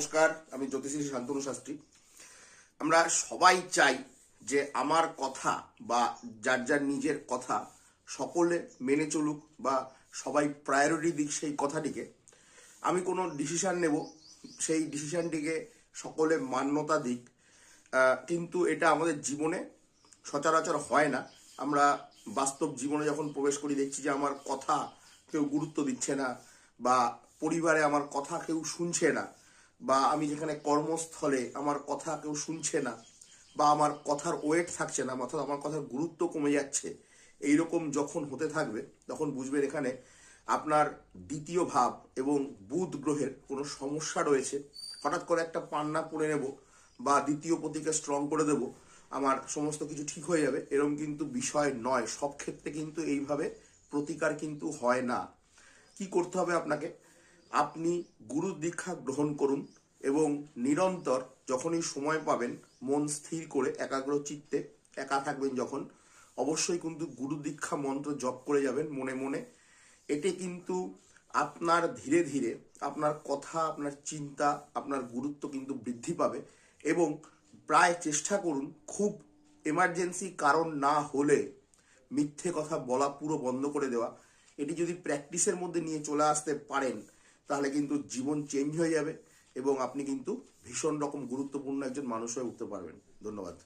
নমস্কার, আমি জ্যোতিষী শান্তনু শাস্ত্রী। আমরা সবাই চাই যে আমার কথা বা যার যার নিজের কথা সকলে মেনে চলুক বা সবাই প্রায়োরিটি দিক সেই কথাটিকে। আমি কোনো ডিসিশান নেব, সেই ডিসিশানটিকে সকলে মান্যতা দিক কিন্তু এটা আমাদের জীবনে সচরাচর হয় না। আমরা বাস্তব জীবনে যখন প্রবেশ করি, দেখছি যে আমার কথা কেউ গুরুত্ব দিচ্ছে না বা পরিবারে আমার কথা কেউ শুনছে না। বা আমি যেখানে কর্মস্থলে আমার কথা কেউ শুনছে না, বা আমার কথার ওয়েট থাকছে না, অর্থাৎ আমার কথার গুরুত্ব কমে যাচ্ছে, এইরকম যখন হতে থাকবে, তখন বুঝবেন এখানে আপনার দ্বিতীয় ভাব এবং বুধ গ্রহের কোনো সমস্যা রয়েছে, হঠাৎ করে একটা পান্না করে নেব বা দ্বিতীয় পতিকে স্ট্রং করে দেব, আমার সমস্ত কিছু ঠিক হয়ে যাবে এরকম কিন্তু বিষয় নয়। সব ক্ষেত্রে কিন্তু এইভাবে প্রতিকার কিন্তু হয় না। কি করতে হবে আপনাকে? আপনি গুরু দীক্ষা গ্রহণ করুন এবং নিরন্তর যখনই সময় পাবেন, মন স্থির করে একাগ্র চিত্তে একা থাকবেন যখন। অবশ্যই কিন্তু গুরু দীক্ষা মন্ত্র জপ করে যাবেন মনে মনে। এতে কিন্তু আপনার ধীরে ধীরে আপনার কথা, আপনার চিন্তা, আপনার গুরুত্ব কিন্তু বৃদ্ধি পাবে এবং প্রায় চেষ্টা করুন খুব এমার্জেন্সি কারণ না হলে মিথ্যে কথা বলা পুরো বন্ধ করে দেওয়া। এটি যদি প্র্যাকটিসের মধ্যে নিয়ে চলে আসতে পারেন তাহলে কিন্তু জীবন চেঞ্জ হয়ে যাবে এবং আপনি কিন্তু ভীষণ রকম গুরুত্বপূর্ণ একজন মানুষ হয়ে উঠতে পারবেন। ধন্যবাদ।